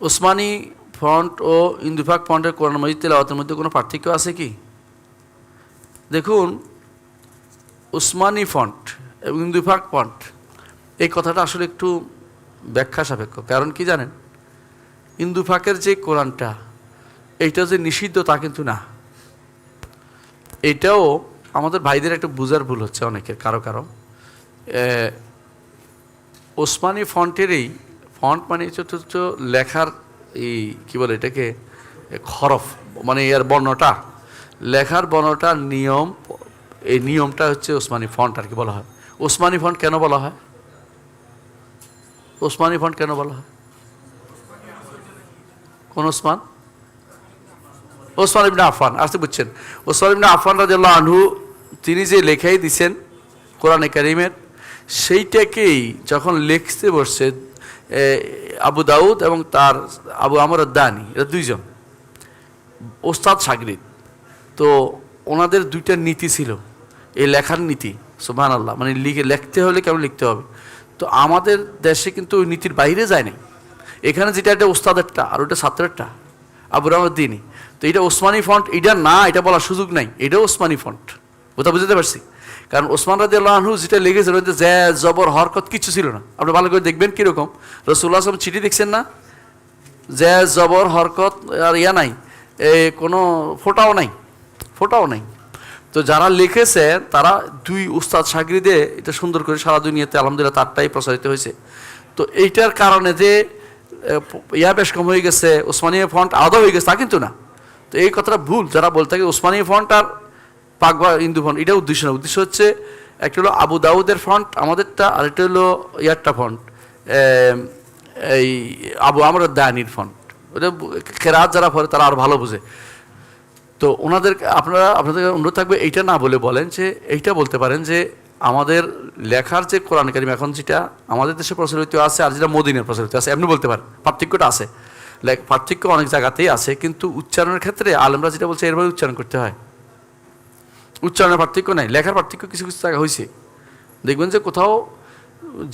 Osmani font ও ইন্দুফাক ফন্টের কোরআন মজিদ তেলাওয়াতের মধ্যে কোনো পার্থক্য আছে কি? দেখুন, উসমানী ফন্ট এবং ইন্দুফাক ফন্ট এই কথাটা আসলে একটু ব্যাখ্যা সাপেক্ষ। কারণ কি জানেন? ইন্দুফাকের যে কোরআনটা, এইটা যে নিষিদ্ধ তা কিন্তু না। এটাও আমাদের ভাইদের একটু বুঝার ভুল হচ্ছে অনেকের, কারও কারও। ওসমানী ফন্টেরই ফন্ট মানে হচ্ছে লেখার এই কী বলে এটাকে খরফ মানে এর বর্ণটা। লেখার বর্ণটার নিয়ম, এই নিয়মটা হচ্ছে ওসমানী ফন্ট আর কি বলা হয়। ওসমানী ফন্ট কেন বলা হয়? ওসমানী ফন্ট কেন বলা হয়? কোন ওসমান? ওসমান ইবনে আফান আসতে বুঝছেন। ওসমান ইবনে আফান রাজিয়াল্লাহ আনহু, তিনি যে লেখাই দিছেন কোরআনে কারিমের, সেইটাকেই যখন লিখতে বসছে আবু দাউদ এবং তার আবু আমর দানি এরা দুইজন। ওস্তাদ সাগরিদ। তো ওনাদের দুইটা নীতি ছিল। এই লেখার নীতি সুবহান আল্লাহ মানে লিখে, লিখতে হলে কেমন লিখতে হবে। তো আমাদের দেশে কিন্তু ওই নীতির বাইরে যায় নাই। এখানে যেটা একটা ওস্তাদেরটা আর ওটা ছাত্রেরটা আবু রহমদ দিনী তো এটা ওসমানী ফন্ট এটা না, এটা বলার সুযোগ নাই। এটা ওসমানী ফন্ট ওটা বুঝতে পারছি? কারণ ওসমান রাজি আল্লাহনু যেটা লিখেছিল ওতে জ্যা, জবর, হরকত কিছু ছিল না। আপনি ভালো করে দেখবেন কীরকম। রসুল্লাহ আসলাম চিঠি দেখছেন না? জ্যা, জবর, হরকত, আর ইয়া নাই। এ, কোনো ফোটাও নাই। ফোটাও নাই। তো যারা লিখেছে, তারা দুই উস্তাদ সাগরিদে এটা সুন্দর করে সারা দুনিয়াতে আলহামদুলিল্লাহ তারটাই প্রসারিত হয়েছে। তো এইটার কারণে যে ইয়া বেশ কম হয়ে গেছে ওসমানীয় ফন্ট আলাদা হয়ে গেছে তা কিন্তু না। তো এই কথাটা ভুল। যারা বলতে থাকে ওসমানীয় ফন্ট আর পাকবা হিন্দু ফন্ট এটা উদ্দেশ্য না উদ্দেশ্য হচ্ছে একটা হলো আবু দাউদের ফন্ট আমাদেরটা, আর একটা হলো ইয়ারটা ফন্ট এই আবু আমর দায়ানির ফন্ট ওটা খেরাত যারা পড়ে তারা আরও ভালো বোঝে। তো ওনাদের, আপনারা, আপনাদের অনুরোধ থাকবে এইটা না বলে বলেন যে, এইটা বলতে পারেন যে, আমাদের লেখার যে কোরআন কারিম এখন যেটা আমাদের দেশে প্রচলিত আছে আর যেটা মদিনের প্রচলিত আছে, এমনি বলতে পারেন, পার্থক্যটা আছে। পার্থক্য অনেক জায়গাতেই আছে, কিন্তু উচ্চারণের ক্ষেত্রে আলেমরা যেটা বলছে এরভাবে উচ্চারণ করতে হয়। উচ্চারণের পার্থক্য নাই, লেখার পার্থক্য কিছু কিছু জায়গা হয়েছে দেখবেন যে কোথাও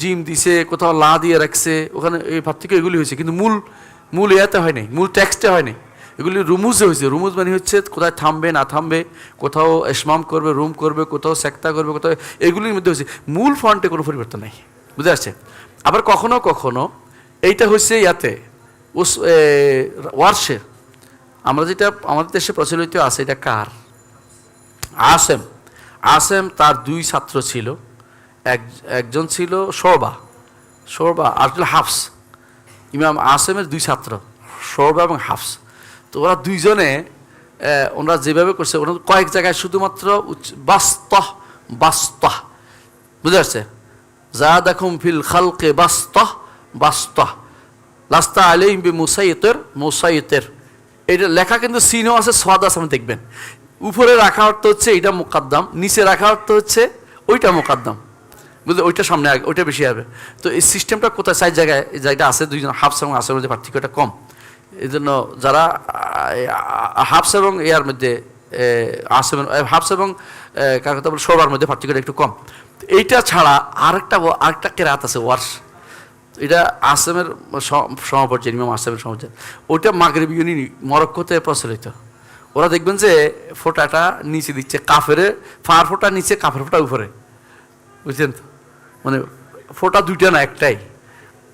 জিম দিছে, কোথাও লা দিয়ে রাখছে, ওখানে এই পার্থক্য এগুলি হয়েছে কিন্তু মূল মূল ইয়াতে হয় নাই, মূল টেক্সটে হয় নাই। এগুলি রুমুজে হয়েছে রুমুজ মানে হচ্ছে কোথায় থামবে, না থামবে, কোথাও এসমাম করবে, রুম করবে, কোথাও সেক্তা করবে, কোথাও এগুলির মধ্যে হয়েছে মূল ফন্টে কোনো পরিবর্তন নাই বুঝতে পারছে আবার কখনো কখনো এইটা হচ্ছে ইয়াতে ওয়ার্সে আমরা যেটা, আমাদের দেশে প্রচলিত আছে এটা কার? আসেম। আসেম তার দুই ছাত্র ছিল। এক, একজন ছিল শোরবা। শোরবা, আর ছিল হাফস। ইমাম আসেমের দুই ছাত্র, শোরবা এবং হাফস। তো ওরা দুইজনে ওনারা যেভাবে করছে ওরা কয়েক জায়গায় শুধুমাত্র বাস্তহ বাস্তহ। বুঝতে পারছে? যা দেখুম ফিল খালকে বাস্তহ বাস্তহ। লাস্তা আলিম বি মুসাইতের মুসাইতের। এটা লেখা কিন্তু সিনও আছে, সোয়াদ আছে, আপনি দেখবেন। উপরে রাখা অর্থ হচ্ছে এটা মোকাদ্দাম, নিচে রাখা অর্থ হচ্ছে ওইটা মোকাদ্দাম। বুঝলে? ওইটা সামনে আগে, ওইটা বেশি হবে। তো এই সিস্টেমটা কোথায়? সাইড জায়গায় জায়গাটা আছে, দুইজন হাফস এবং আসের মধ্যে পার্থক্যটা কম। এই জন্য যারা হাফস এবং এয়ার মধ্যে আসেম হাফস এবং কার কথা বলে সবার মধ্যে পার্থক্যটা একটু কম। এইটা ছাড়া আরেকটা আরেকটা কেরাত আছে, ওয়ার্স। এটা আসামের সমাপর্যায় ইমাম আসামের সমাপর্যায়। ওইটা মাগরিব ইউনি মরক্কোতে প্রচলিত। ওরা দেখবেন যে ফোঁটাটা নিচে দিচ্ছে, কাফেরে ফার ফোঁটা নিচে, কাফের ফোঁটা উপরে। বুঝছেন তো? মানে ফোঁটা দুইটা না, একটাই।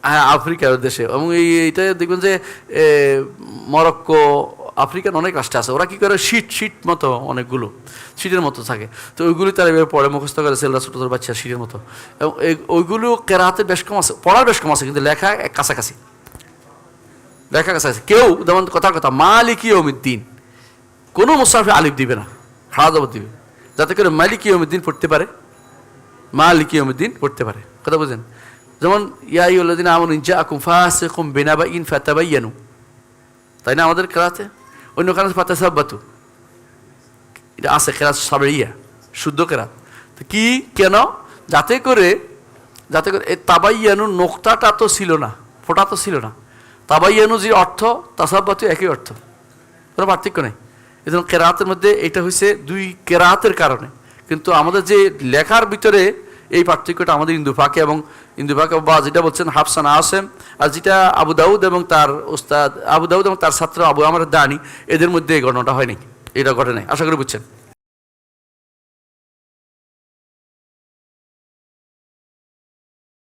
হ্যাঁ আফ্রিকার দেশে। এবং এই এইটা দেখবেন যে মরক্কো, আফ্রিকান অনেক রাষ্ট্র আছে। ওরা কি করে? শীট শীট মতো অনেকগুলো শীটের মতো থাকে। তো ওইগুলি তারা এবার পড়ে, মুখস্থ করে সেলরা ছোটো ছোটো বাচ্চা শীটের মতো। এবং ওইগুলো কেরাতে বেশ কম আছে, পড়ার বেশ কম আছে, কিন্তু লেখা কাছাকাছি। লেখা কাছাকাছি। কেউ, যেমন কথার কথা, মালিকি অমিদ্দিন কোনো মুসাফে আলিফ দিবে না, খাওয়া দাওয়া দিবে। যাতে করে মালিকি অমিদ্দিন পড়তে পারে, মালিকি অমিদ্দিন পড়তে পারে। কথা বুঝেন? যেমন ইয়াই উল্লাদিন আমন ইনজা আকুম ফাসে কুম বেনা বা ইন ফাতাবাইয়ানু। তাই না আমাদের কেরাতে অন্য ফাতা সাব্বাতু এটা আছে কেরাত সাবরিয়া, শুদ্ধ খেলা তো কি, কেন? যাতে করে যাতে করে এই তাবাইয়ানু নোক্তাটা তো ছিল না, ফোটা তো ছিল না। তাবাইয়ানু যে অর্থ, তাসাব্বাতু একই অর্থ। কোনো পার্থক্য নেই। এই জন্য কেরাতের মধ্যে এটা হয়েছে দুই কেরাতের কারণে। কিন্তু আমাদের যে লেখার ভিতরে এই পার্থক্যটা আমাদের ইন্দুফাকে এবং ইন্দুফাকে বা যেটা বলছেন, হাফসান আসেম, আর যেটা আবু দাউদ এবং তার ওস্তাদ, আবু দাউদ এবং তার ছাত্র আবু আমার দানি, এদের মধ্যে এই ঘটনাটা হয়নি এটা ঘটে নাই, আশা করি বুঝছেন।